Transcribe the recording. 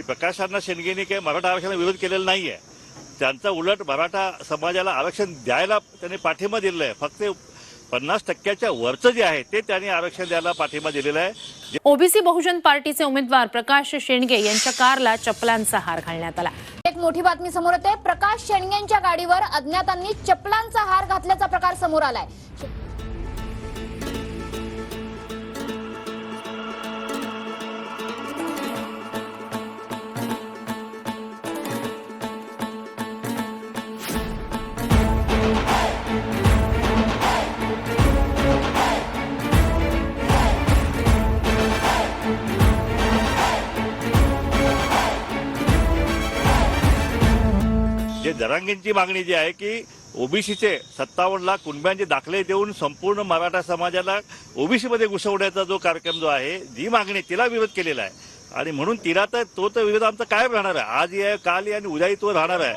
की प्रकाश अण्णा शेंडगेंनी काही मराठा आरक्षणाला विरोध केलेला नाहीये. त्यांचा उलट मराठा समाजाला आरक्षण द्यायला त्यांनी पाठिंबा दिलेला आहे. फक्त पन्नास टक्क्याच्या वरचं जे आहे ते त्यांनी आरक्षण द्यायला पाठिंबा दिलेला आहे. जे ओबीसी बहुजन पार्टीचे उमेदवार प्रकाश शेंडगे यांच्या कारला चपलांचा हार घालण्यात आला. एक मोठी बातमी समोर येते. प्रकाश शेंडगेंच्या गाडीवर अज्ञातांनी चपलांचा हार घातल्याचा प्रकार समोर आलाय. जे जरांगींची मागणी जी आहे की ओबीसीचे सत्तावन्न लाख कुणब्यांचे दाखले देऊन संपूर्ण मराठा समाजाला ओबीसी मध्ये घुसवण्याचा जो कार्यक्रम जो आहे जी मागणी तिला विरोध केलेला आहे. आणि म्हणून तिला तर तो तर विरोध आमचा कायम राहणार आहे. आज आहे काल आहे आणि उद्याही तो राहणार आहे.